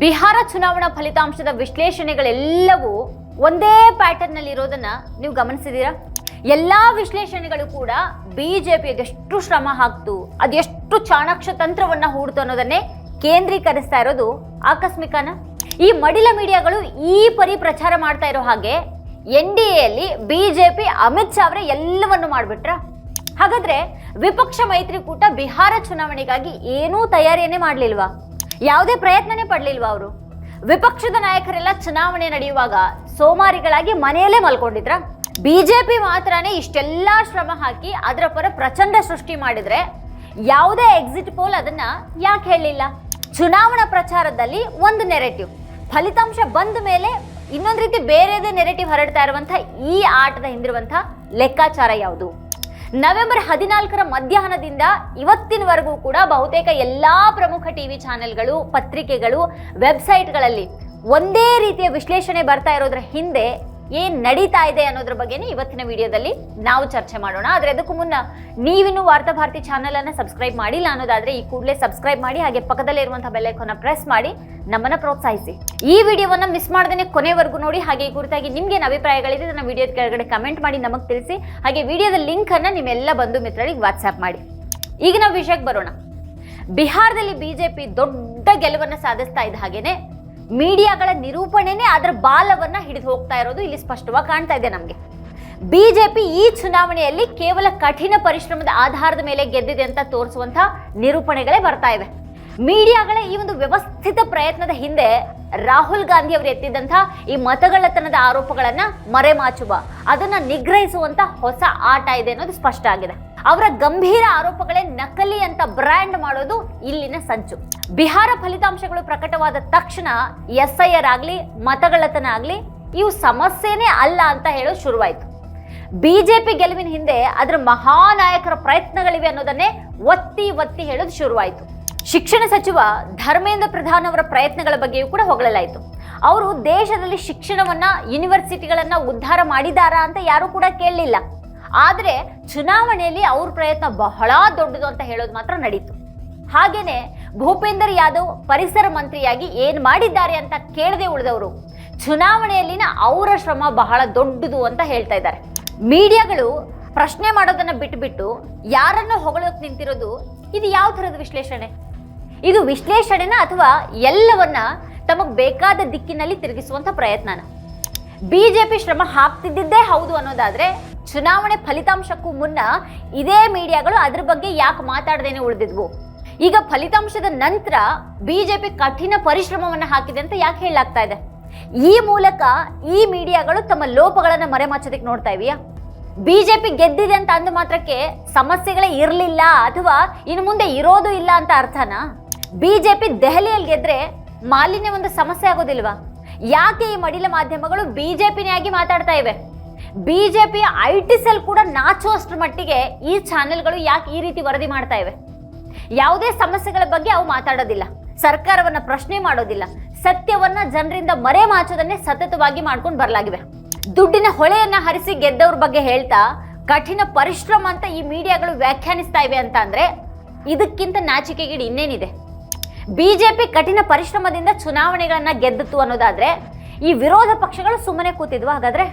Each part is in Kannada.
ಬಿಹಾರ ಚುನಾವಣಾ ಫಲಿತಾಂಶದ ವಿಶ್ಲೇಷಣೆಗಳೆಲ್ಲವೂ ಒಂದೇ ಪ್ಯಾಟರ್ನ್ನಲ್ಲಿ ಇರೋದನ್ನ ನೀವು ಗಮನಿಸಿದೀರಾ ಎಲ್ಲಾ ವಿಶ್ಲೇಷಣೆಗಳು ಕೂಡ ಬಿಜೆಪಿ ಅದೆಷ್ಟು ಶ್ರಮ ಹಾಕ್ತು ಅದೆಷ್ಟು ಚಾಣಾಕ್ಷ ತಂತ್ರವನ್ನ ಹೂಡ್ತು ಅನ್ನೋದನ್ನೇ ಕೇಂದ್ರೀಕರಿಸ್ತಾ ಇರೋದು ಆಕಸ್ಮಿಕನ? ಈ ಮಡಿಲ ಮೀಡಿಯಾಗಳು ಈ ಪರಿ ಪ್ರಚಾರ ಮಾಡ್ತಾ ಇರೋ ಹಾಗೆ ಎನ್ ಡಿ ಎಲ್ಲಿ ಬಿಜೆಪಿ ಅಮಿತ್ ಶಾ ಅವರೇ ಎಲ್ಲವನ್ನು ಮಾಡ್ಬಿಟ್ರ? ಹಾಗಾದ್ರೆ ವಿಪಕ್ಷ ಮೈತ್ರಿಕೂಟ ಬಿಹಾರ ಚುನಾವಣೆಗಾಗಿ ಏನೂ ತಯಾರಿಯನ್ನೇ ಮಾಡಲಿಲ್ವಾ? ಯಾವುದೇ ಪ್ರಯತ್ನನೇ ಪಡ್ಲಿಲ್ವಾ ಅವರು? ವಿಪಕ್ಷದ ನಾಯಕರೆಲ್ಲ ಚುನಾವಣೆ ನಡೆಯುವಾಗ ಸೋಮಾರಿಗಳಾಗಿ ಮನೆಯಲ್ಲೇ ಮಲ್ಕೊಂಡಿದ್ರ? ಬಿಜೆಪಿ ಮಾತ್ರನೇ ಇಷ್ಟೆಲ್ಲ ಶ್ರಮ ಹಾಕಿ ಅದರ ಪರ ಪ್ರಚಂಡ ಸೃಷ್ಟಿ ಮಾಡಿದ್ರೆ ಯಾವುದೇ ಎಕ್ಸಿಟ್ ಪೋಲ್ ಅದನ್ನ ಯಾಕೆ ಹೇಳಲಿಲ್ಲ? ಚುನಾವಣಾ ಪ್ರಚಾರದಲ್ಲಿ ಒಂದು ನೆರೆಟಿವ್ ಫಲಿತಾಂಶ ಬಂದ ಮೇಲೆ ಇನ್ನೊಂದು ರೀತಿ ಬೇರೆದೇ ನೆರೆಟಿವ್ ಹರಡ್ತಾ ಇರುವಂತಹ ಈ ಆಟದ ಹಿಂದಿರುವಂತಹ ಲೆಕ್ಕಾಚಾರ ಯಾವುದು? ನವೆಂಬರ್ ಹದಿನಾಲ್ಕರ ಮಧ್ಯಾಹ್ನದಿಂದ ಇವತ್ತಿನವರೆಗೂ ಕೂಡ ಬಹುತೇಕ ಎಲ್ಲ ಪ್ರಮುಖ ಟಿವಿ ಚಾನೆಲ್ಗಳು, ಪತ್ರಿಕೆಗಳು, ವೆಬ್ಸೈಟ್ಗಳಲ್ಲಿ ಒಂದೇ ರೀತಿಯ ವಿಶ್ಲೇಷಣೆ ಬರ್ತಾ ಇರೋದ್ರ ಹಿಂದೆ ಏನ್ ನಡೀತಾ ಇದೆ ಅನ್ನೋದ್ರ ಬಗ್ಗೆನೇ ಇವತ್ತಿನ ವಿಡಿಯೋದಲ್ಲಿ ನಾವು ಚರ್ಚೆ ಮಾಡೋಣ. ಆದ್ರೆ ಅದಕ್ಕೂ ಮುನ್ನ ನೀವಿನ್ನು ವಾರ್ತಾ ಭಾರತಿ ಚಾನೆಲ್ ಅನ್ನ ಸಬ್ಸ್ಕ್ರೈಬ್ ಮಾಡಿಲ್ಲ ಅನ್ನೋದಾದ್ರೆ ಈ ಕೂಡಲೇ ಸಬ್ಸ್ಕ್ರೈಬ್ ಮಾಡಿ, ಹಾಗೆ ಪಕ್ಕದಲ್ಲೇ ಇರುವಂತಹ ಬೆಲ್ ಐಕಾನ್ ಪ್ರೆಸ್ ಮಾಡಿ, ನಮ್ಮನ್ನ ಪ್ರೋತ್ಸಾಹಿಸಿ. ಈ ವಿಡಿಯೋವನ್ನ ಮಿಸ್ ಮಾಡದೇ ಕೊನೆವರೆಗೂ ನೋಡಿ, ಹಾಗೆ ಈ ಕುರಿತಾಗಿ ನಿಮ್ಗೆ ಅಭಿಪ್ರಾಯಗಳಿದೆ ನನ್ನ ವಿಡಿಯೋದ ಕೆಳಗಡೆ ಕಮೆಂಟ್ ಮಾಡಿ, ನಮಗೆ ತಿಳಿಸಿ, ಹಾಗೆ ವಿಡಿಯೋದ ಲಿಂಕ್ ಅನ್ನ ನಿಮ್ಮೆಲ್ಲ ಬಂಧು ಮಿತ್ರರಿಗೆ ವಾಟ್ಸ್ಆಪ್ ಮಾಡಿ. ಈಗ ನಾವು ವಿಷಯಕ್ಕೆ ಬರೋಣ. ಬಿಹಾರದಲ್ಲಿ ಬಿಜೆಪಿ ದೊಡ್ಡ ಗೆಲುವನ್ನ ಸಾಧಿಸ್ತಾ ಇದ್ದ ಹಾಗೇನೆ ಮೀಡಿಯಾಗಳ ನಿರೂಪಣೆನೇ ಅದರ ಬಾಲವನ್ನ ಹಿಡಿದು ಹೋಗ್ತಾ ಇರೋದು ಇಲ್ಲಿ ಸ್ಪಷ್ಟವಾಗಿ ಕಾಣ್ತಾ ಇದೆ ನಮಗೆ. ಬಿಜೆಪಿ ಈ ಚುನಾವಣೆಯಲ್ಲಿ ಕೇವಲ ಕಠಿಣ ಪರಿಶ್ರಮದ ಆಧಾರದ ಮೇಲೆ ಗೆದ್ದಿದೆ ಅಂತ ತೋರಿಸುವಂತ ನಿರೂಪಣೆಗಳೇ ಬರ್ತಾ ಇವೆ. ಮೀಡಿಯಾಗಳ ಈ ಒಂದು ವ್ಯವಸ್ಥಿತ ಪ್ರಯತ್ನದ ಹಿಂದೆ ರಾಹುಲ್ ಗಾಂಧಿ ಅವರು ಎತ್ತಿದ್ದಂಥ ಈ ಮತಗಳತನದ ಆರೋಪಗಳನ್ನ ಮರೆಮಾಚುವ, ಅದನ್ನ ನಿಗ್ರಹಿಸುವಂಥ ಹೊಸ ಆಟ ಇದೆ ಅನ್ನೋದು ಸ್ಪಷ್ಟ ಆಗಿದೆ. ಅವರ ಗಂಭೀರ ಆರೋಪಗಳೇ ನಕಲಿ ಅಂತ ಬ್ರ್ಯಾಂಡ್ ಮಾಡೋದು ಇಲ್ಲಿನ ಸಂಚು. ಬಿಹಾರ ಫಲಿತಾಂಶಗಳು ಪ್ರಕಟವಾದ ತಕ್ಷಣ ಎಸ್ ಐ ಆರ್ ಆಗ್ಲಿ ಮತಗಳತನ ಆಗ್ಲಿ, ಇವು ಸಮಸ್ಯೆನೇ ಅಲ್ಲ ಅಂತ ಹೇಳೋದು ಶುರುವಾಯಿತು. ಬಿಜೆಪಿ ಗೆಲುವಿನ ಹಿಂದೆ ಅದರ ಮಹಾನಾಯಕರ ಪ್ರಯತ್ನಗಳಿವೆ ಅನ್ನೋದನ್ನೇ ಒತ್ತಿ ಒತ್ತಿ ಹೇಳೋದು ಶುರುವಾಯಿತು. ಶಿಕ್ಷಣ ಸಚಿವ ಧರ್ಮೇಂದ್ರ ಪ್ರಧಾನ್ ಅವರ ಪ್ರಯತ್ನಗಳ ಬಗ್ಗೆಯೂ ಕೂಡ ಹೊಗಳಲಾಯಿತು. ಅವರು ದೇಶದಲ್ಲಿ ಶಿಕ್ಷಣವನ್ನ ಯೂನಿವರ್ಸಿಟಿಗಳನ್ನ ಉದ್ಧಾರ ಮಾಡಿದಾರಾ ಅಂತ ಯಾರು ಕೂಡ ಕೇಳಲಿಲ್ಲ. ಆದ್ರೆ ಚುನಾವಣೆಯಲ್ಲಿ ಅವ್ರ ಪ್ರಯತ್ನ ಬಹಳ ದೊಡ್ಡದು ಅಂತ ಹೇಳೋದು ಮಾತ್ರ ನಡೀತು. ಹಾಗೇನೆ ಭೂಪೇಂದರ್ ಯಾದವ್ ಪರಿಸರ ಮಂತ್ರಿಯಾಗಿ ಏನು ಮಾಡಿದ್ದಾರೆ ಅಂತ ಕೇಳದೆ ಉಳಿದವರು ಚುನಾವಣೆಯಲ್ಲಿನ ಅವರ ಶ್ರಮ ಬಹಳ ದೊಡ್ಡದು ಅಂತ ಹೇಳ್ತಾ ಇದ್ದಾರೆ. ಮೀಡಿಯಾಗಳು ಪ್ರಶ್ನೆ ಮಾಡೋದನ್ನ ಬಿಟ್ಬಿಟ್ಟು ಯಾರನ್ನು ಹೊಗಳೋಕೆ ನಿಂತಿರೋದು ಇದು ಯಾವ ಥರದ ವಿಶ್ಲೇಷಣೆ? ಇದು ವಿಶ್ಲೇಷಣೆನ ಅಥವಾ ಎಲ್ಲವನ್ನ ತಮಗೆ ಬೇಕಾದ ದಿಕ್ಕಿನಲ್ಲಿ ತಿರುಗಿಸುವಂಥ ಪ್ರಯತ್ನನ? ಬಿಜೆಪಿ ಶ್ರಮ ಹಾಕ್ತಿದ್ದಿದ್ದೇ ಹೌದು ಅನ್ನೋದಾದ್ರೆ ಚುನಾವಣೆ ಫಲಿತಾಂಶಕ್ಕೂ ಮುನ್ನ ಇದೇ ಮೀಡಿಯಾಗಳು ಅದ್ರ ಬಗ್ಗೆ ಯಾಕೆ ಮಾತಾಡದೇನೆ ಉಳಿದಿದ್ವು? ಈಗ ಫಲಿತಾಂಶದ ನಂತರ ಬಿಜೆಪಿ ಕಠಿಣ ಪರಿಶ್ರಮವನ್ನ ಹಾಕಿದೆ ಅಂತ ಯಾಕೆ ಹೇಳಲಾಗ್ತಾ ಇದೆ? ಈ ಮೂಲಕ ಈ ಮೀಡಿಯಾಗಳು ತಮ್ಮ ಲೋಪಗಳನ್ನ ಮರೆಮಾಚೋದಕ್ಕೆ ನೋಡ್ತಾ ಇವೆಯಾ ಬಿಜೆಪಿ ಗೆದ್ದಿದೆ ಅಂತ ಅಂದ ಮಾತ್ರಕ್ಕೆ ಸಮಸ್ಯೆಗಳೇ ಇರಲಿಲ್ಲ ಅಥವಾ ಇನ್ನು ಮುಂದೆ ಇರೋದು ಇಲ್ಲ ಅಂತ ಅರ್ಥನಾ? ಬಿಜೆಪಿ ದೆಹಲಿಯಲ್ಲಿ ಗೆದ್ರೆ ಮಾಲಿನ್ಯ ಒಂದು ಸಮಸ್ಯೆ ಆಗೋದಿಲ್ವಾ? ಯಾಕೆ ಈ ಮಡಿಲ ಮಾಧ್ಯಮಗಳು ಬಿಜೆಪಿನೇ ಆಗಿ ಮಾತಾಡ್ತಾ ಇವೆ? ಬಿಜೆಪಿ ಐ ಟಿ ಸೆಲ್ ಕೂಡ ನಾಚುವಷ್ಟರ ಮಟ್ಟಿಗೆ ಈ ಚಾನೆಲ್ಗಳು ಯಾಕೆ ಈ ರೀತಿ ವರದಿ ಮಾಡ್ತಾ ಇವೆ? ಯಾವುದೇ ಸಮಸ್ಯೆಗಳ ಬಗ್ಗೆ ಅವು ಮಾತಾಡೋದಿಲ್ಲ. ಸರ್ಕಾರವನ್ನ ಪ್ರಶ್ನೆ ಮಾಡೋದಿಲ್ಲ. ಸತ್ಯವನ್ನ ಜನರಿಂದ ಮರೆ ಮಾಚೋದನ್ನೇ ಸತತವಾಗಿ ಮಾಡ್ಕೊಂಡು ಬರಲಾಗಿವೆ. ದುಡ್ಡಿನ ಹೊಳೆಯನ್ನ ಹರಿಸಿ ಗೆದ್ದವ್ರ ಬಗ್ಗೆ ಹೇಳ್ತಾ ಕಠಿಣ ಪರಿಶ್ರಮ ಅಂತ ಈ ಮೀಡಿಯಾಗಳು ವ್ಯಾಖ್ಯಾನಿಸ್ತಾ ಇವೆ ಅಂತ ಅಂದ್ರೆ ಇದಕ್ಕಿಂತ ನಾಚಿಕೆಗಿಡ ಇನ್ನೇನಿದೆ? ಬಿಜೆಪಿ ಕಠಿಣ ಪರಿಶ್ರಮದಿಂದ ಚುನಾವಣೆಗಳನ್ನ ಗೆದ್ದಿತು ಅನ್ನೋದಾದ್ರೆ ಈ ವಿರೋಧ ಪಕ್ಷಗಳು ಸುಮ್ಮನೆ ಕೂತಿದ್ವು. ಹಾಗಾದ್ರೆ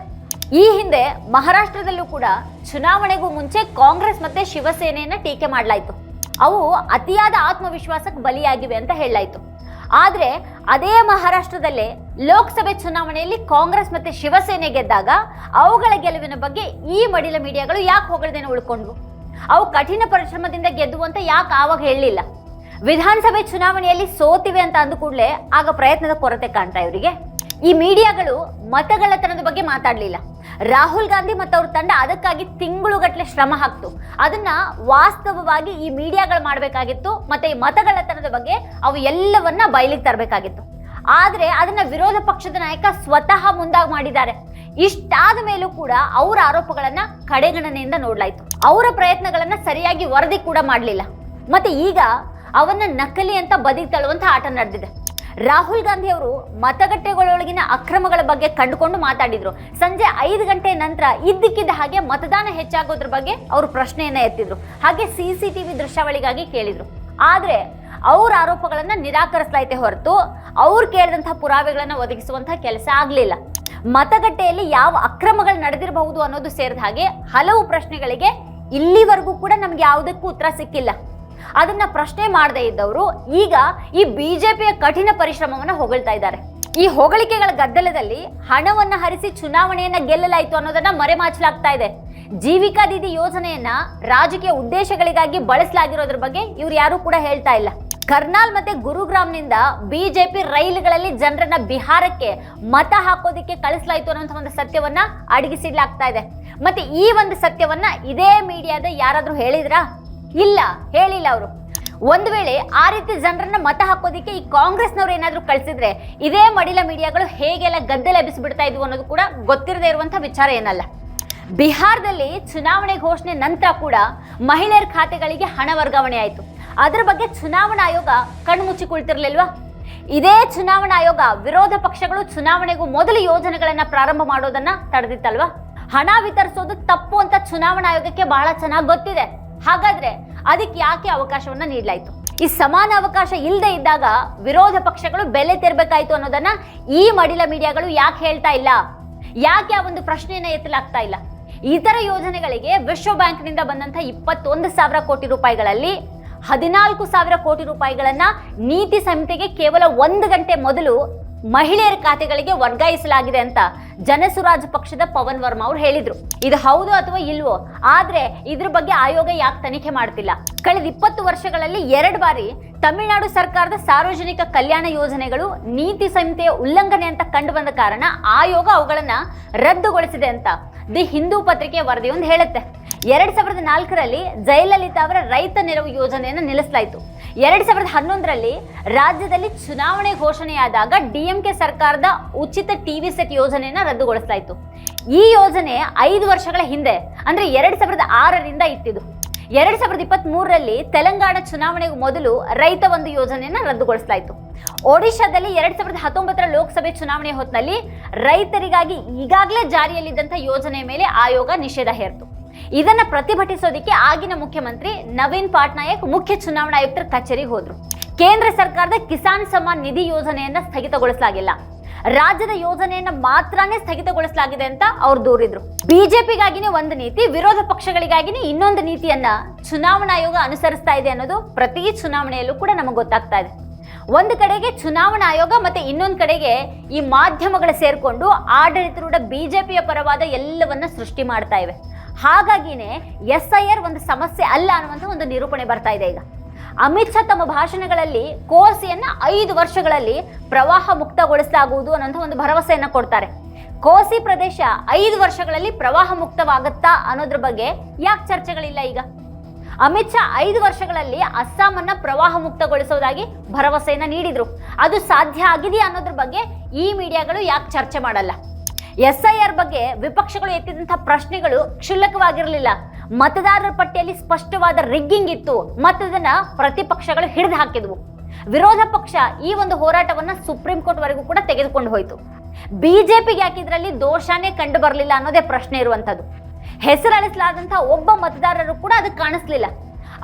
ಈ ಹಿಂದೆ ಮಹಾರಾಷ್ಟ್ರದಲ್ಲೂ ಕೂಡ ಚುನಾವಣೆಗೂ ಮುಂಚೆ ಕಾಂಗ್ರೆಸ್ ಮತ್ತೆ ಶಿವಸೇನೆಯನ್ನ ಟೀಕೆ ಮಾಡಲಾಯಿತು. ಅವು ಅತಿಯಾದ ಆತ್ಮವಿಶ್ವಾಸಕ್ಕೆ ಬಲಿಯಾಗಿವೆ ಅಂತ ಹೇಳಲಾಯಿತು. ಆದ್ರೆ ಅದೇ ಮಹಾರಾಷ್ಟ್ರದಲ್ಲೇ ಲೋಕಸಭೆ ಚುನಾವಣೆಯಲ್ಲಿ ಕಾಂಗ್ರೆಸ್ ಮತ್ತೆ ಶಿವಸೇನೆ ಗೆದ್ದಾಗ ಅವುಗಳ ಗೆಲುವಿನ ಬಗ್ಗೆ ಈ ಮಡಿಲ ಮೀಡಿಯಾಗಳು ಯಾಕೆ ಹೊಗಳದೇನೆ ಉಳ್ಕೊಂಡ್ವು. ಅವು ಕಠಿಣ ಪರಿಶ್ರಮದಿಂದ ಗೆದ್ದುವಂತ ಯಾಕೆ ಆವಾಗ ಹೇಳಲಿಲ್ಲ. ವಿಧಾನಸಭೆ ಚುನಾವಣೆಯಲ್ಲಿ ಸೋತಿವೆ ಅಂತ ಅಂದ ಕೂಡಲೇ ಆಗ ಪ್ರಯತ್ನದ ಕೊರತೆ ಕಾಣ್ತಾ ಇವರಿಗೆ. ಈ ಮೀಡಿಯಾಗಳು ಮತಗಳತನದ ಬಗ್ಗೆ ಮಾತಾಡಲಿಲ್ಲ. ರಾಹುಲ್ ಗಾಂಧಿ ಮತ್ತು ಅವ್ರ ತಂಡ ಅದಕ್ಕಾಗಿ ತಿಂಗಳುಗಟ್ಟಲೆ ಶ್ರಮ ಹಾಕ್ತು. ಅದನ್ನ ವಾಸ್ತವವಾಗಿ ಈ ಮೀಡಿಯಾಗಳು ಮಾಡಬೇಕಾಗಿತ್ತು ಮತ್ತೆ ಈ ಮತಗಳತನದ ಬಗ್ಗೆ ಅವು ಎಲ್ಲವನ್ನ ಬಯಲಿಗೆ ತರಬೇಕಾಗಿತ್ತು. ಆದ್ರೆ ಅದನ್ನ ವಿರೋಧ ಪಕ್ಷದ ನಾಯಕ ಸ್ವತಃ ಮುಂದಾಗಿ ಮಾಡಿದ್ದಾರೆ. ಇಷ್ಟಾದ ಮೇಲೂ ಕೂಡ ಅವರ ಆರೋಪಗಳನ್ನ ಕಡೆಗಣನೆಯಿಂದ ನೋಡ್ಲಾಯ್ತು. ಅವರ ಪ್ರಯತ್ನಗಳನ್ನ ಸರಿಯಾಗಿ ವರದಿ ಕೂಡ ಮಾಡಲಿಲ್ಲ. ಮತ್ತೆ ಈಗ ಅವನ್ನ ನಕಲಿ ಅಂತ ಬದಿಗೆ ತಳ್ಳುವಂತ ಆಟ ನಡೆದಿದೆ. ರಾಹುಲ್ ಗಾಂಧಿ ಅವರು ಮತಗಟ್ಟೆಗಳೊಳಗಿನ ಅಕ್ರಮಗಳ ಬಗ್ಗೆ ಕಂಡುಕೊಂಡು ಮಾತಾಡಿದ್ರು. ಸಂಜೆ ಐದು ಗಂಟೆ ನಂತರ ಇದ್ದಕ್ಕಿದ್ದ ಹಾಗೆ ಮತದಾನ ಹೆಚ್ಚಾಗೋದ್ರ ಬಗ್ಗೆ ಅವರು ಪ್ರಶ್ನೆಯನ್ನ ಎತ್ತಿದ್ರು. ಹಾಗೆ ಸಿ ಸಿ ಟಿವಿ ದೃಶ್ಯಾವಳಿಗಾಗಿ ಕೇಳಿದ್ರು. ಆದ್ರೆ ಅವ್ರ ಆರೋಪಗಳನ್ನ ನಿರಾಕರಿಸಲಾಯಿತೆ ಹೊರತು ಅವ್ರು ಕೇಳಿದಂತಹ ಪುರಾವೆಗಳನ್ನ ಒದಗಿಸುವಂತಹ ಕೆಲಸ ಆಗ್ಲಿಲ್ಲ. ಮತಗಟ್ಟೆಯಲ್ಲಿ ಯಾವ ಅಕ್ರಮಗಳು ನಡೆದಿರಬಹುದು ಅನ್ನೋದು ಸೇರಿದ ಹಾಗೆ ಹಲವು ಪ್ರಶ್ನೆಗಳಿಗೆ ಇಲ್ಲಿವರೆಗೂ ಕೂಡ ನಮ್ಗೆ ಯಾವುದಕ್ಕೂ ಉತ್ತರ ಸಿಕ್ಕಿಲ್ಲ. ಅದನ್ನ ಪ್ರಶ್ನೆ ಮಾಡದೇ ಇದ್ದವರು ಈಗ ಈ ಬಿಜೆಪಿಯ ಕಠಿಣ ಪರಿಶ್ರಮವನ್ನು ಹೊಗಳ್ತಾ ಇದ್ದಾರೆ. ಈ ಹೊಗಳಿಕೆಗಳ ಗದ್ದಲದಲ್ಲಿ ಹಣವನ್ನ ಹರಿಸಿ ಚುನಾವಣೆಯನ್ನ ಗೆಲ್ಲಲಾಯಿತು ಅನ್ನೋದನ್ನ ಮರೆಮಾಚಲಾಗ್ತಾ ಇದೆ. ಜೀವಿಕಾ ದೀದಿ ಯೋಜನೆಯನ್ನ ರಾಜಕೀಯ ಉದ್ದೇಶಗಳಿಗಾಗಿ ಬಳಸಲಾಗಿರೋದ್ರ ಬಗ್ಗೆ ಇವ್ರು ಯಾರು ಕೂಡ ಹೇಳ್ತಾ ಇಲ್ಲ. ಕರ್ನಾಲ್ ಮತ್ತೆ ಗುರುಗ್ರಾಮ್ನಿಂದ ಬಿಜೆಪಿ ರೈಲುಗಳಲ್ಲಿ ಜನರನ್ನ ಬಿಹಾರಕ್ಕೆ ಮತ ಹಾಕೋದಿಕ್ಕೆ ಕಳಿಸಲಾಯಿತು ಅನ್ನೋಂಥ ಒಂದು ಸತ್ಯವನ್ನ ಅಡಗಿಸಿಡ್ಲಾಗ್ತಾ ಇದೆ. ಮತ್ತೆ ಈ ಒಂದು ಸತ್ಯವನ್ನ ಇದೇ ಮೀಡಿಯಾದ ಯಾರಾದರೂ ಹೇಳಿದ್ರಾ? ಇಲ್ಲ, ಹೇಳಿಲ್ಲ ಅವರು. ಒಂದು ವೇಳೆ ಆ ರೀತಿ ಜನರನ್ನ ಮತ ಹಾಕೋದಿಕ್ಕೆ ಈ ಕಾಂಗ್ರೆಸ್ನವ್ರು ಏನಾದ್ರು ಕಳ್ಸಿದ್ರೆ ಇದೇ ಮಡಿಲ ಮೀಡಿಯಾಗಳು ಹೇಗೆಲ್ಲ ಗದ್ದಲ ಎಬ್ಬಿಸ್ಬಿಡ್ತಾ ಇದ್ವು ಅನ್ನೋದು ಕೂಡ ಗೊತ್ತಿರದೇ ಇರುವಂತ ವಿಚಾರ ಏನಲ್ಲ. ಬಿಹಾರದಲ್ಲಿ ಚುನಾವಣೆ ಘೋಷಣೆ ನಂತರ ಕೂಡ ಮಹಿಳೆಯರ ಖಾತೆಗಳಿಗೆ ಹಣ ವರ್ಗಾವಣೆ ಆಯಿತು. ಅದರ ಬಗ್ಗೆ ಚುನಾವಣಾ ಆಯೋಗ ಕಣ್ಮುಚ್ಚಿ ಕುಳಿತಿರ್ಲಿಲ್ವಾ? ಇದೇ ಚುನಾವಣಾ ಆಯೋಗ ವಿರೋಧ ಪಕ್ಷಗಳು ಚುನಾವಣೆಗೂ ಮೊದಲು ಯೋಜನೆಗಳನ್ನ ಪ್ರಾರಂಭ ಮಾಡೋದನ್ನ ತಡೆದಿತ್ತಲ್ವಾ? ಹಣ ವಿತರಿಸೋದು ತಪ್ಪು ಅಂತ ಚುನಾವಣಾ ಆಯೋಗಕ್ಕೆ ಬಹಳ ಚೆನ್ನಾಗಿ ಗೊತ್ತಿದೆ. ಹಾಗಾದ್ರೆ ಅದಕ್ಕೆ ಯಾಕೆ ಅವಕಾಶವನ್ನ ನೀಡಲಾಯಿತು? ಈ ಸಮಾನ ಅವಕಾಶ ಇಲ್ಲದೆ ಇದ್ದಾಗ ವಿರೋಧ ಪಕ್ಷಗಳು ಬೆಲೆ ತೆರಬೇಕಾಯ್ತು ಅನ್ನೋದನ್ನ ಈ ಮಡಿಲ ಮೀಡಿಯಾಗಳು ಯಾಕೆ ಹೇಳ್ತಾ ಇಲ್ಲ? ಯಾಕೆ ಆ ಒಂದು ಪ್ರಶ್ನೆಯನ್ನ ಎತ್ತಲಾಗ್ತಾ ಇಲ್ಲ? ಇತರ ಯೋಜನೆಗಳಿಗೆ ವಿಶ್ವ ಬ್ಯಾಂಕ್ನಿಂದ ಬಂದಂತಹ ಇಪ್ಪತ್ತೊಂದು ಸಾವಿರ ಕೋಟಿ ರೂಪಾಯಿಗಳಲ್ಲಿ ಹದಿನಾಲ್ಕು ಸಾವಿರ ಕೋಟಿ ರೂಪಾಯಿಗಳನ್ನ ನೀತಿ ಸಂಹಿತೆಗೆ ಕೇವಲ ಒಂದು ಗಂಟೆ ಮೊದಲು ಮಹಿಳೆಯರ ಖಾತೆಗಳಿಗೆ ವರ್ಗಾಯಿಸಲಾಗಿದೆ ಅಂತ ಜನಸುರಾಜ್ ಪಕ್ಷದ ಪವನ್ ವರ್ಮಾ ಅವರು ಹೇಳಿದ್ರು. ಇದು ಹೌದು ಅಥವಾ ಇಲ್ವೋ? ಆದ್ರೆ ಇದ್ರ ಬಗ್ಗೆ ಆಯೋಗ ಯಾಕೆ ತನಿಖೆ ಮಾಡ್ತಿಲ್ಲ? ಕಳೆದ ಇಪ್ಪತ್ತು ವರ್ಷಗಳಲ್ಲಿ ಎರಡು ಬಾರಿ ತಮಿಳುನಾಡು ಸರ್ಕಾರದ ಸಾರ್ವಜನಿಕ ಕಲ್ಯಾಣ ಯೋಜನೆಗಳು, ನೀತಿ ಸಂಹಿತೆಯ ಉಲ್ಲಂಘನೆ ಅಂತ ಕಂಡು ಬಂದ ಕಾರಣ ಆಯೋಗ ಅವುಗಳನ್ನ ರದ್ದುಗೊಳಿಸಿದೆ ಅಂತ ದಿ ಹಿಂದೂ ಪತ್ರಿಕೆಯ ವರದಿಯೊಂದು ಹೇಳುತ್ತೆ. ಎರಡ್ ಸಾವಿರದ ನಾಲ್ಕರಲ್ಲಿ ಜಯಲಲಿತಾ ಅವರ ರೈತ ನೆರವು ಯೋಜನೆಯನ್ನು ನಿಲ್ಲಿಸಲಾಯಿತು. ಎರಡ್ ಸಾವಿರದ ಹನ್ನೊಂದರಲ್ಲಿ ರಾಜ್ಯದಲ್ಲಿ ಚುನಾವಣೆ ಘೋಷಣೆಯಾದಾಗ ಡಿಎಂಕೆ ಸರ್ಕಾರದ ಉಚಿತ ಟಿವಿ ಸೆಟ್ ಯೋಜನೆಯನ್ನ ರದ್ದುಗೊಳಿಸಲಾಯಿತು. ಈ ಯೋಜನೆ ಐದು ವರ್ಷಗಳ ಹಿಂದೆ, ಅಂದ್ರೆ ಎರಡ್ ಸಾವಿರದ ಆರರಿಂದ ಇತ್ತಿದು ಎರಡ್ ಸಾವಿರದ ಇಪ್ಪತ್ತ್ ಮೂರರಲ್ಲಿ ತೆಲಂಗಾಣ ಚುನಾವಣೆಗೂ ಮೊದಲು ರೈತ ಒಂದು ಯೋಜನೆಯನ್ನ ರದ್ದುಗೊಳಿಸಲಾಯಿತು. ಒಡಿಶಾದಲ್ಲಿ ಎರಡ್ ಸಾವಿರದ ಹತ್ತೊಂಬತ್ತರ ಲೋಕಸಭೆ ಚುನಾವಣೆ ಹೊತ್ತಿನಲ್ಲಿ ರೈತರಿಗಾಗಿ ಈಗಾಗಲೇ ಜಾರಿಯಲ್ಲಿದ್ದಂಥ ಯೋಜನೆ ಮೇಲೆ ಆಯೋಗ ನಿಷೇಧ ಹೇರಿತು. ಇದನ್ನ ಪ್ರತಿಭಟಿಸೋದಕ್ಕೆ ಆಗಿನ ಮುಖ್ಯಮಂತ್ರಿ ನವೀನ್ ಪಟ್ನಾಯಕ್ ಮುಖ್ಯ ಚುನಾವಣಾ ಆಯುಕ್ತರ ಕಚೇರಿಗೆ ಹೋದ್ರು. ಕೇಂದ್ರ ಸರ್ಕಾರದ ಕಿಸಾನ್ ಸಮ್ಮಾನ್ ನಿಧಿ ಯೋಜನೆಯನ್ನ ಸ್ಥಗಿತಗೊಳಿಸಲಾಗಿಲ್ಲ. ರಾಜ್ಯದ ಯೋಜನೆಯನ್ನ ಮಾತ್ರನೇ ಸ್ಥಗಿತಗೊಳಿಸಲಾಗಿದೆ ಅಂತ ಅವ್ರು ದೂರಿದ್ರು. ಬಿಜೆಪಿಗಾಗಿನೇ ಒಂದು ನೀತಿ, ವಿರೋಧ ಪಕ್ಷಗಳಿಗಾಗಿನೇ ಇನ್ನೊಂದು ನೀತಿಯನ್ನ ಚುನಾವಣಾ ಆಯೋಗ ಅನುಸರಿಸ್ತಾ ಇದೆ ಅನ್ನೋದು ಪ್ರತಿ ಚುನಾವಣೆಯಲ್ಲೂ ಕೂಡ ನಮಗೆ ಗೊತ್ತಾಗ್ತಾ ಇದೆ. ಒಂದು ಕಡೆಗೆ ಚುನಾವಣಾ ಆಯೋಗ ಮತ್ತೆ ಇನ್ನೊಂದು ಕಡೆಗೆ ಈ ಮಾಧ್ಯಮಗಳು ಸೇರಿಕೊಂಡು ಆಡಳಿತರೂಢ ಬಿಜೆಪಿಯ ಪರವಾದ ಎಲ್ಲವನ್ನ ಸೃಷ್ಟಿ ಮಾಡ್ತಾ ಇವೆ. ಹಾಗಾಗಿನೇ ಎಸ್ ಐ ಆರ್ ಒಂದು ಸಮಸ್ಯೆ ಅಲ್ಲ ಅನ್ನುವಂಥ ಒಂದು ನಿರೂಪಣೆ ಬರ್ತಾ ಇದೆ ಈಗ. ಅಮಿತ್ ಶಾ ತಮ್ಮ ಭಾಷಣಗಳಲ್ಲಿ ಕೋಸಿಯನ್ನ ಐದು ವರ್ಷಗಳಲ್ಲಿ ಪ್ರವಾಹ ಮುಕ್ತಗೊಳಿಸಲಾಗುವುದು ಅನ್ನೋಂಥ ಒಂದು ಭರವಸೆಯನ್ನ ಕೊಡ್ತಾರೆ. ಕೋಸಿ ಪ್ರದೇಶ ಐದು ವರ್ಷಗಳಲ್ಲಿ ಪ್ರವಾಹ ಮುಕ್ತವಾಗುತ್ತಾ ಅನ್ನೋದ್ರ ಬಗ್ಗೆ ಯಾಕೆ ಚರ್ಚೆಗಳಿಲ್ಲ ಈಗ? ಅಮಿತ್ ಶಾ ಐದು ವರ್ಷಗಳಲ್ಲಿ ಅಸ್ಸಾಮನ್ನ ಪ್ರವಾಹ ಮುಕ್ತಗೊಳಿಸೋದಾಗಿ ಭರವಸೆಯನ್ನ ನೀಡಿದ್ರು. ಅದು ಸಾಧ್ಯ ಆಗಿದೆಯಾ ಅನ್ನೋದ್ರ ಬಗ್ಗೆ ಈ ಮೀಡಿಯಾಗಳು ಯಾಕೆ ಚರ್ಚೆ ಮಾಡಲ್ಲ? ಎಸ್ ಬಗ್ಗೆ ವಿಪಕ್ಷಗಳು ಎತ್ತಿದಂತಹ ಪ್ರಶ್ನೆಗಳು ಕ್ಷುಲ್ಲಕವಾಗಿರಲಿಲ್ಲ. ಮತದಾರರ ಪಟ್ಟಿಯಲ್ಲಿ ಸ್ಪಷ್ಟವಾದ ರಿಗ್ಗಿಂಗ್ ಇತ್ತು. ಮತ್ತದನ್ನ ಪ್ರತಿಪಕ್ಷಗಳು ಹಿಡಿದು ಹಾಕಿದ್ವು. ವಿರೋಧ ಪಕ್ಷ ಈ ಒಂದು ಹೋರಾಟವನ್ನ ಸುಪ್ರೀಂ ಕೋರ್ಟ್ ವರೆಗೂ ಕೂಡ ತೆಗೆದುಕೊಂಡು ಹೋಯಿತು. ಬಿಜೆಪಿಗೆ ಯಾಕೆ ಇದರಲ್ಲಿ ದೋಷನೇ ಕಂಡು ಬರಲಿಲ್ಲ ಅನ್ನೋದೇ ಪ್ರಶ್ನೆ ಇರುವಂತದ್ದು ಹೆಸರಳಿಸಲಾದಂತಹ ಒಬ್ಬ ಮತದಾರರು ಕೂಡ ಅದಕ್ಕೆ ಕಾಣಿಸ್ಲಿಲ್ಲ.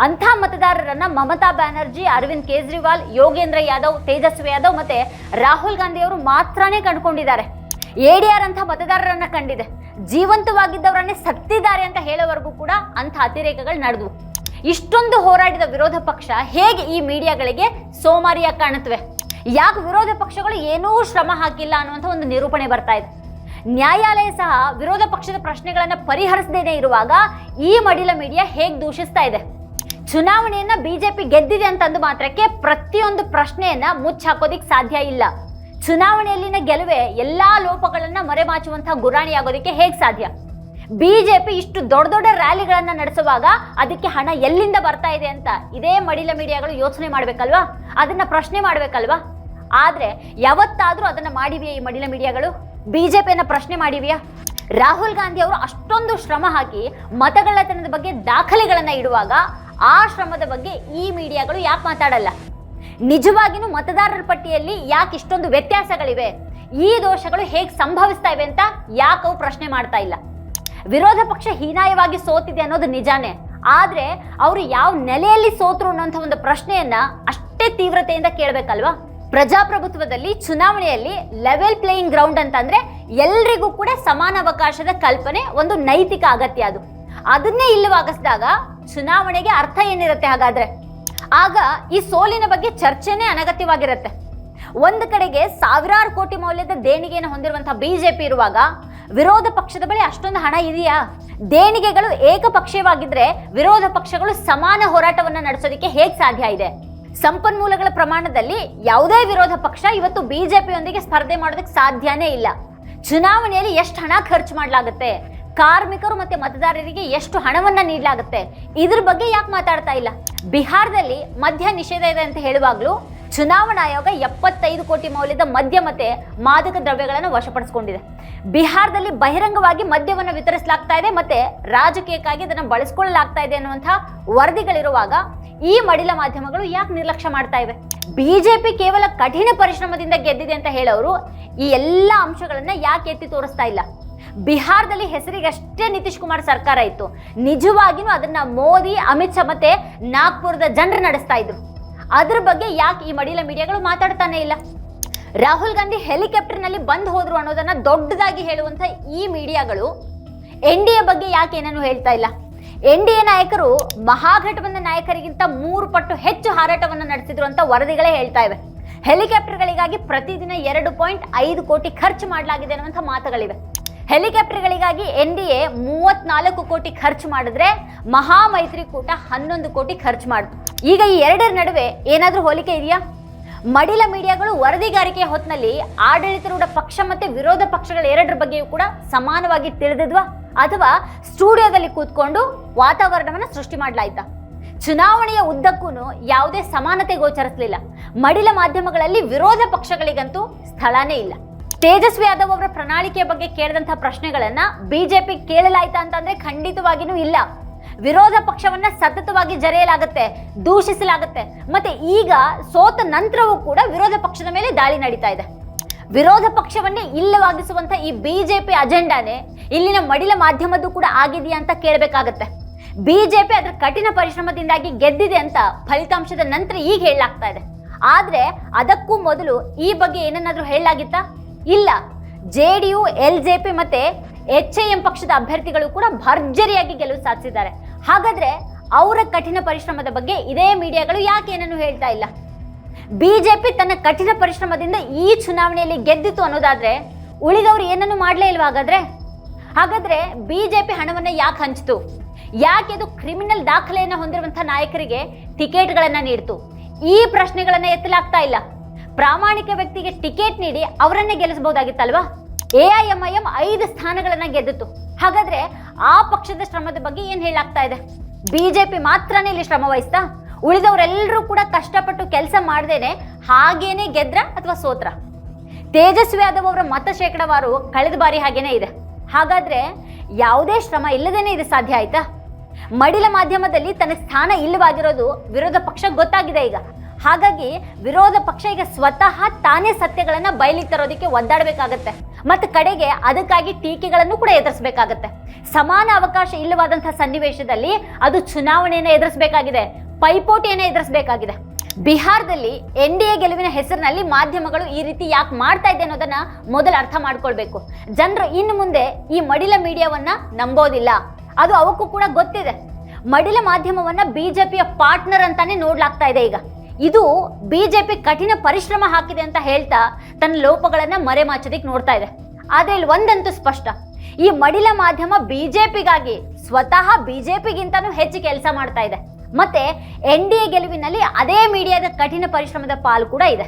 ಅಂಥ ಮತದಾರರನ್ನ ಮಮತಾ ಬ್ಯಾನರ್ಜಿ, ಅರವಿಂದ್ ಕೇಜ್ರಿವಾಲ್, ಯೋಗೇಂದ್ರ ಯಾದವ್, ತೇಜಸ್ವಿ ಯಾದವ್ ಮತ್ತೆ ರಾಹುಲ್ ಗಾಂಧಿ ಅವರು ಮಾತ್ರನೇ ಕಂಡುಕೊಂಡಿದ್ದಾರೆ. ಎಡಿಆರ್ ಅಂತ ಮತದಾರರನ್ನ ಕಂಡಿದೆ. ಜೀವಂತವಾಗಿದ್ದವರನ್ನೇ ಸತ್ತಿದ್ದಾರೆ ಅಂತ ಹೇಳೋವರೆಗೂ ಕೂಡ ಅಂಥ ಅತಿರೇಕಗಳು ನಡೆದವು. ಇಷ್ಟೊಂದು ಹೋರಾಡಿದ ವಿರೋಧ ಪಕ್ಷ ಹೇಗೆ ಈ ಮೀಡಿಯಾಗಳಿಗೆ ಸೋಮಾರಿಯಾಗಿ ಕಾಣುತ್ತವೆ? ಯಾಕೆ ವಿರೋಧ ಪಕ್ಷಗಳು ಏನೂ ಶ್ರಮ ಹಾಕಿಲ್ಲ ಅನ್ನುವಂಥ ಒಂದು ನಿರೂಪಣೆ ಬರ್ತಾ ಇದೆ. ನ್ಯಾಯಾಲಯ ಸಹ ವಿರೋಧ ಪಕ್ಷದ ಪ್ರಶ್ನೆಗಳನ್ನು ಪರಿಹರಿಸದೇನೆ ಇರುವಾಗ ಈ ಮಡಿಲ ಮೀಡಿಯಾ ಹೇಗೆ ದೂಷಿಸ್ತಾ ಇದೆ? ಚುನಾವಣೆಯನ್ನ ಬಿಜೆಪಿ ಗೆದ್ದಿದೆ ಅಂತಂದು ಮಾತ್ರಕ್ಕೆ ಪ್ರತಿಯೊಂದು ಪ್ರಶ್ನೆಯನ್ನ ಮುಚ್ಚಾಕೋದಿಕ್ಕೆ ಸಾಧ್ಯ ಇಲ್ಲ. ಚುನಾವಣೆಯಲ್ಲಿನ ಗೆಲುವೆ ಎಲ್ಲಾ ಲೋಪಗಳನ್ನ ಮರೆಮಾಚುವಂತಹ ಗುರಾಣಿಯಾಗೋದಕ್ಕೆ ಹೇಗೆ ಸಾಧ್ಯ? ಬಿಜೆಪಿ ಇಷ್ಟು ದೊಡ್ಡ ದೊಡ್ಡ ರ್ಯಾಲಿಗಳನ್ನ ನಡೆಸುವಾಗ ಅದಕ್ಕೆ ಹಣ ಎಲ್ಲಿಂದ ಬರ್ತಾ ಇದೆ ಅಂತ ಇದೇ ಮಡಿಲ ಮೀಡಿಯಾಗಳು ಯೋಚನೆ ಮಾಡ್ಬೇಕಲ್ವಾ? ಅದನ್ನ ಪ್ರಶ್ನೆ ಮಾಡ್ಬೇಕಲ್ವಾ? ಆದ್ರೆ ಯಾವತ್ತಾದ್ರೂ ಅದನ್ನ ಮಾಡಿವೆಯಾ ಈ ಮಡಿಲ ಮೀಡಿಯಾಗಳು? ಬಿಜೆಪಿಯನ್ನ ಪ್ರಶ್ನೆ ಮಾಡಿವೆಯಾ? ರಾಹುಲ್ ಗಾಂಧಿ ಅವರು ಅಷ್ಟೊಂದು ಶ್ರಮ ಹಾಕಿ ಮತಗಳ್ಳತನದ ಬಗ್ಗೆ ದಾಖಲೆಗಳನ್ನ ಇಡುವಾಗ ಆ ಶ್ರಮದ ಬಗ್ಗೆ ಈ ಮೀಡಿಯಾಗಳು ಯಾಕೆ ಮಾತಾಡಲ್ಲ? ನಿಜವಾಗಿನೂ ಮತದಾರರ ಪಟ್ಟಿಯಲ್ಲಿ ಯಾಕೆ ಇಷ್ಟೊಂದು ವ್ಯತ್ಯಾಸಗಳಿವೆ? ಈ ದೋಷಗಳು ಹೇಗೆ ಸಂಭವಿಸ್ತಾ ಇವೆ ಅಂತ ಯಾಕೆ ಅವು ಪ್ರಶ್ನೆ ಮಾಡ್ತಾ ಇಲ್ಲ. ವಿರೋಧ ಪಕ್ಷ ಹೀನಾಯವಾಗಿ ಸೋತಿದೆ ಅನ್ನೋದು ನಿಜಾನೇ. ಆದರೆ ಅವರು ಯಾವ ನೆಲೆಯಲ್ಲಿ ಸೋತರು ಅನ್ನೋಂಥ ಒಂದು ಪ್ರಶ್ನೆಯನ್ನ ಅಷ್ಟೇ ಅಷ್ಟೇ ತೀವ್ರತೆಯಿಂದ ಕೇಳಬೇಕಲ್ವಾ? ಪ್ರಜಾಪ್ರಭುತ್ವದಲ್ಲಿ ಚುನಾವಣೆಯಲ್ಲಿ ಲೆವೆಲ್ ಪ್ಲೇಯಿಂಗ್ ಗ್ರೌಂಡ್ ಅಂತಂದ್ರೆ ಎಲ್ರಿಗೂ ಕೂಡ ಸಮಾನ ಅವಕಾಶದ ಕಲ್ಪನೆ ಒಂದು ನೈತಿಕ ಅಗತ್ಯ ಅದು. ಅದನ್ನೇ ಇಲ್ಲವಾಗಿಸಿದಾಗ ಚುನಾವಣೆಗೆ ಅರ್ಥ ಏನಿರುತ್ತೆ ಹಾಗಾದ್ರೆ? ಆಗ ಈ ಸೋಲಿನ ಬಗ್ಗೆ ಚರ್ಚೆನೇ ಅನಗತ್ಯವಾಗಿರುತ್ತೆ. ಒಂದು ಕಡೆಗೆ ಸಾವಿರಾರು ಕೋಟಿ ಮೌಲ್ಯದ ದೇಣಿಗೆಯನ್ನು ಹೊಂದಿರುವಂತಹ ಬಿಜೆಪಿ ಇರುವಾಗ ವಿರೋಧ ಪಕ್ಷದ ಬಳಿ ಅಷ್ಟೊಂದು ಹಣ ಇದೆಯಾ? ದೇಣಿಗೆಗಳು ಏಕಪಕ್ಷೀಯವಾಗಿದ್ರೆ ವಿರೋಧ ಪಕ್ಷಗಳು ಸಮಾನ ಹೋರಾಟವನ್ನ ನಡೆಸೋದಕ್ಕೆ ಹೇಗೆ ಸಾಧ್ಯ ಇದೆ? ಸಂಪನ್ಮೂಲಗಳ ಪ್ರಮಾಣದಲ್ಲಿ ಯಾವುದೇ ವಿರೋಧ ಪಕ್ಷ ಇವತ್ತು ಬಿಜೆಪಿಯೊಂದಿಗೆ ಸ್ಪರ್ಧೆ ಮಾಡೋದಕ್ಕೆ ಸಾಧ್ಯನೇ ಇಲ್ಲ. ಚುನಾವಣೆಯಲ್ಲಿ ಎಷ್ಟು ಹಣ ಖರ್ಚು ಮಾಡಲಾಗುತ್ತೆ? ಕಾರ್ಮಿಕರು ಮತ್ತೆ ಮತದಾರರಿಗೆ ಎಷ್ಟು ಹಣವನ್ನ ನೀಡಲಾಗುತ್ತೆ? ಇದ್ರ ಬಗ್ಗೆ ಯಾಕೆ ಮಾತಾಡ್ತಾ ಇಲ್ಲ? ಬಿಹಾರದಲ್ಲಿ ಮದ್ಯ ನಿಷೇಧ ಇದೆ ಅಂತ ಹೇಳುವಾಗ್ಲೂ ಚುನಾವಣಾ ಆಯೋಗ ಎಪ್ಪತ್ತೈದು ಕೋಟಿ ಮೌಲ್ಯದ ಮದ್ಯ ಮತ್ತೆ ಮಾದಕ ದ್ರವ್ಯಗಳನ್ನು ವಶಪಡಿಸಿಕೊಂಡಿದೆ. ಬಿಹಾರದಲ್ಲಿ ಬಹಿರಂಗವಾಗಿ ಮದ್ಯವನ್ನು ವಿತರಿಸಲಾಗ್ತಾ ಇದೆ ಮತ್ತೆ ರಾಜಕೀಯಕ್ಕಾಗಿ ಅದನ್ನು ಬಳಸ್ಕೊಳ್ಳಲಾಗ್ತಾ ಇದೆ ಅನ್ನುವಂತಹ ವರದಿಗಳಿರುವಾಗ ಈ ಮಡಿಲ ಮಾಧ್ಯಮಗಳು ಯಾಕೆ ನಿರ್ಲಕ್ಷ್ಯ ಮಾಡ್ತಾ ಇವೆ? ಬಿಜೆಪಿ ಕೇವಲ ಕಠಿಣ ಪರಿಶ್ರಮದಿಂದ ಗೆದ್ದಿದೆ ಅಂತ ಹೇಳೋರು ಈ ಎಲ್ಲ ಅಂಶಗಳನ್ನ ಯಾಕೆ ಎತ್ತಿ ತೋರಿಸ್ತಾ ಇಲ್ಲ? ಬಿಹಾರದಲ್ಲಿ ಹೆಸರಿಗೆ ಅಷ್ಟೇ ನಿತೀಶ್ ಕುಮಾರ್ ಸರ್ಕಾರ ಇತ್ತು. ನಿಜವಾಗಿನೂ ಅದನ್ನ ಮೋದಿ, ಅಮಿತ್ ಶಾ ಮತ್ತೆ ನಾಗ್ಪುರದ ಜನರು ನಡೆಸ್ತಾ ಇದ್ರು. ಅದ್ರ ಬಗ್ಗೆ ಯಾಕೆ ಈ ಮಡಿಲ ಮೀಡಿಯಾಗಳು ಮಾತಾಡ್ತಾನೆ ಇಲ್ಲ? ರಾಹುಲ್ ಗಾಂಧಿ ಹೆಲಿಕಾಪ್ಟರ್ನಲ್ಲಿ ಬಂದ್ ಹೋದ್ರು ಅನ್ನೋದನ್ನ ದೊಡ್ಡದಾಗಿ ಹೇಳುವಂತ ಈ ಮೀಡಿಯಾಗಳು ಎನ್ ಡಿ ಎ ಬಗ್ಗೆ ಯಾಕೆ ಏನನ್ನು ಹೇಳ್ತಾ ಇಲ್ಲ? ಎನ್ ಡಿ ಎ ನಾಯಕರು ಮಹಾಗಠಬಂಧನ ನಾಯಕರಿಗಿಂತ ಮೂರು ಪಟ್ಟು ಹೆಚ್ಚು ಹಾರಾಟವನ್ನು ನಡೆಸಿದ್ರು ಅಂತ ವರದಿಗಳೇ ಹೇಳ್ತಾ ಇವೆ. ಹೆಲಿಕಾಪ್ಟರ್ಗಳಿಗಾಗಿ ಪ್ರತಿದಿನ ಎರಡು ಪಾಯಿಂಟ್ ಐದು ಕೋಟಿ ಖರ್ಚು ಮಾಡಲಾಗಿದೆ ಅನ್ನುವಂಥ ಮಾತುಗಳಿವೆ. ಹೆಲಿಕಾಪ್ಟರ್ಗಳಿಗಾಗಿ ಎನ್ ಡಿ ಎ ಮೂವತ್ನಾಲ್ಕು ಕೋಟಿ ಖರ್ಚು ಮಾಡಿದ್ರೆ ಮಹಾ ಮೈತ್ರಿಕೂಟ ಹನ್ನೊಂದು ಕೋಟಿ ಖರ್ಚು ಮಾಡಿತು. ಈಗ ಈ ಎರಡರ ನಡುವೆ ಏನಾದರೂ ಹೋಲಿಕೆ ಇದೆಯಾ? ಮಡಿಲ ಮೀಡಿಯಾಗಳು ವರದಿಗಾರಿಕೆ ಹೊತ್ತಿನಲ್ಲಿ ಆಡಳಿತಾರೂಢ ಪಕ್ಷ ಮತ್ತೆ ವಿರೋಧ ಪಕ್ಷಗಳ ಎರಡರ ಬಗ್ಗೆಯೂ ಕೂಡ ಸಮಾನವಾಗಿ ತಿಳಿದಿದ್ವಾ? ಅಥವಾ ಸ್ಟುಡಿಯೋದಲ್ಲಿ ಕೂತ್ಕೊಂಡು ವಾತಾವರಣವನ್ನು ಸೃಷ್ಟಿ ಮಾಡಲಾಯ್ತಾ? ಚುನಾವಣೆಯ ಉದ್ದಕ್ಕೂ ಯಾವುದೇ ಸಮಾನತೆ ಗೋಚರಿಸಲಿಲ್ಲ. ಮಡಿಲ ಮಾಧ್ಯಮಗಳಲ್ಲಿ ವಿರೋಧ ಪಕ್ಷಗಳಿಗಂತೂ ಸ್ಥಳನೇ ಇಲ್ಲ. ತೇಜಸ್ವಿ ಯಾದವ್ ಅವರ ಪ್ರಣಾಳಿಕೆ ಬಗ್ಗೆ ಕೇಳಿದಂತಹ ಪ್ರಶ್ನೆಗಳನ್ನ ಬಿಜೆಪಿ ಕೇಳಲಾಯ್ತಾ ಅಂತಂದ್ರೆ ಖಂಡಿತವಾಗಿನೂ ಇಲ್ಲ. ವಿರೋಧ ಪಕ್ಷವನ್ನ ಸತತವಾಗಿ ಜರೆಯಲಾಗುತ್ತೆ, ದೂಷಿಸಲಾಗುತ್ತೆ. ಮತ್ತೆ ಈಗ ಸೋತ ನಂತರವೂ ಕೂಡ ವಿರೋಧ ಪಕ್ಷದ ಮೇಲೆ ದಾಳಿ ನಡೀತಾ ಇದೆ. ವಿರೋಧ ಪಕ್ಷವನ್ನೇ ಇಲ್ಲವಾಗಿಸುವಂತ ಈ ಬಿಜೆಪಿ ಅಜೆಂಡಾನೇ ಇಲ್ಲಿನ ಮಡಿಲ ಮಾಧ್ಯಮದ್ದು ಕೂಡ ಆಗಿದೆಯಾ ಅಂತ ಕೇಳಬೇಕಾಗತ್ತೆ. ಬಿಜೆಪಿ ಅದರ ಕಠಿಣ ಪರಿಶ್ರಮದಿಂದಾಗಿ ಗೆದ್ದಿದೆ ಅಂತ ಫಲಿತಾಂಶದ ನಂತರ ಈಗ ಹೇಳಲಾಗ್ತಾ ಇದೆ. ಆದ್ರೆ ಅದಕ್ಕೂ ಮೊದಲು ಈ ಬಗ್ಗೆ ಏನನ್ನಾದ್ರೂ ಹೇಳಲಾಗಿತ್ತಾ? ಇಲ್ಲ, J D U, L J P ಮತ್ತೆ ಎಚ್ ಐ ಎಂ ಪಕ್ಷದ ಅಭ್ಯರ್ಥಿಗಳು ಕೂಡ ಭರ್ಜರಿಯಾಗಿ ಗೆಲುವು ಸಾಧಿಸಿದ್ದಾರೆ. ಹಾಗಾದ್ರೆ ಅವರ ಕಠಿಣ ಪರಿಶ್ರಮದ ಬಗ್ಗೆ ಇದೇ ಮೀಡಿಯಾಗಳು ಯಾಕೆ ಏನನ್ನು ಹೇಳ್ತಾ ಇಲ್ಲ? ಬಿಜೆಪಿ ತನ್ನ ಕಠಿಣ ಪರಿಶ್ರಮದಿಂದ ಈ ಚುನಾವಣೆಯಲ್ಲಿ ಗೆದ್ದಿತು ಅನ್ನೋದಾದ್ರೆ ಉಳಿದವರು ಏನನ್ನು ಮಾಡಲೇ ಇಲ್ವಾ ಹಾಗಾದ್ರೆ? ಹಾಗಾದ್ರೆ ಬಿಜೆಪಿ ಹಣವನ್ನ ಯಾಕೆ ಹಂಚಿತು? ಯಾಕೆ ಅದು ಕ್ರಿಮಿನಲ್ ದಾಖಲೆಯನ್ನು ಹೊಂದಿರುವಂತಹ ನಾಯಕರಿಗೆ ಟಿಕೆಟ್ಗಳನ್ನ ನೀಡಿತು? ಈ ಪ್ರಶ್ನೆಗಳನ್ನ ಎತ್ತಲಾಗ್ತಾ ಇಲ್ಲ. ಪ್ರಾಮಾಣಿಕ ವ್ಯಕ್ತಿಗೆ ಟಿಕೆಟ್ ನೀಡಿ ಅವರನ್ನೇ ಗೆಲ್ಲಿಸಬಹುದಾಗಿತ್ತಲ್ವಾ? A I M I M ಐದು ಸ್ಥಾನಗಳನ್ನ ಗೆದ್ದಿತ್ತು. ಹಾಗಾದ್ರೆ ಆ ಪಕ್ಷದ ಶ್ರಮದ ಬಗ್ಗೆ ಏನ್ ಹೇಳಾಗ್ತಾ ಇದೆ? ಬಿಜೆಪಿ ಮಾತ್ರನೇ ಇಲ್ಲಿ ಶ್ರಮ ವಹಿಸ್ತಾ? ಉಳಿದವರೆಲ್ಲರೂ ಕೂಡ ಕಷ್ಟಪಟ್ಟು ಕೆಲಸ ಮಾಡ್ದೇನೆ ಹಾಗೇನೆ ಗೆದ್ರ ಅಥವಾ ಸೋತ್ರ? ತೇಜಸ್ವಿ ಯಾದವ್ ಅವರ ಮತ ಶೇಕಡವಾರು ಕಳೆದ ಬಾರಿ ಹಾಗೇನೆ ಇದೆ. ಹಾಗಾದ್ರೆ ಯಾವುದೇ ಶ್ರಮ ಇಲ್ಲದೇನೆ ಇದು ಸಾಧ್ಯ ಆಯ್ತಾ? ಮಡಿಲ ಮಾಧ್ಯಮದಲ್ಲಿ ತನ್ನ ಸ್ಥಾನ ಇಲ್ಲವಾಗಿರೋದು ವಿರೋಧ ಪಕ್ಷ ಗೊತ್ತಾಗಿದೆ ಈಗ. ಹಾಗಾಗಿ ವಿರೋಧ ಪಕ್ಷ ಈಗ ಸ್ವತಃ ತಾನೇ ಸತ್ಯಗಳನ್ನ ಬಯಲಿಗೆ ತರೋದಕ್ಕೆ ಒದ್ದಾಡಬೇಕಾಗತ್ತೆ. ಮತ್ತು ಕಡೆಗೆ ಅದಕ್ಕಾಗಿ ಟೀಕೆಗಳನ್ನು ಕೂಡ ಎದುರಿಸಬೇಕಾಗತ್ತೆ. ಸಮಾನ ಅವಕಾಶ ಇಲ್ಲವಾದಂತಹ ಸನ್ನಿವೇಶದಲ್ಲಿ ಅದು ಚುನಾವಣೆಯನ್ನು ಎದುರಿಸಬೇಕಾಗಿದೆ, ಪೈಪೋಟಿಯನ್ನು ಎದುರಿಸಬೇಕಾಗಿದೆ. ಬಿಹಾರದಲ್ಲಿ ಎನ್ ಡಿ ಎ ಗೆಲುವಿನ ಹೆಸರಿನಲ್ಲಿ ಮಾಧ್ಯಮಗಳು ಈ ರೀತಿ ಯಾಕೆ ಮಾಡ್ತಾ ಇದೆ ಅನ್ನೋದನ್ನ ಮೊದಲು ಅರ್ಥ ಮಾಡ್ಕೊಳ್ಬೇಕು. ಜನರು ಇನ್ನು ಮುಂದೆ ಈ ಮಡಿಲ ಮೀಡಿಯಾವನ್ನ ನಂಬೋದಿಲ್ಲ. ಅದು ಅವಕ್ಕೂ ಕೂಡ ಗೊತ್ತಿದೆ. ಮಡಿಲ ಮಾಧ್ಯಮವನ್ನ ಬಿಜೆಪಿಯ ಪಾರ್ಟ್ನರ್ ಅಂತಾನೆ ನೋಡ್ಲಾಗ್ತಾ ಇದೆ ಈಗ. ಇದು ಬಿಜೆಪಿ ಕಠಿಣ ಪರಿಶ್ರಮ ಹಾಕಿದೆ ಅಂತ ಹೇಳ್ತಾ ತನ್ನ ಲೋಪಗಳನ್ನ ಮರೆಮಾಚೋದಿಕ್ ನೋಡ್ತಾ ಇದೆ. ಆದ್ರೆ ಇಲ್ಲಿ ಒಂದಂತೂ ಸ್ಪಷ್ಟ. ಈ ಮಡಿಲ ಮಾಧ್ಯಮ ಬಿಜೆಪಿಗಾಗಿ ಸ್ವತಃ ಬಿಜೆಪಿಗಿಂತನೂ ಹೆಚ್ಚು ಕೆಲಸ ಮಾಡ್ತಾ ಇದೆ. ಮತ್ತೆ ಎನ್ ಡಿ ಗೆಲುವಿನಲ್ಲಿ ಅದೇ ಮೀಡಿಯಾದ ಕಠಿಣ ಪರಿಶ್ರಮದ ಪಾಲು ಕೂಡ ಇದೆ.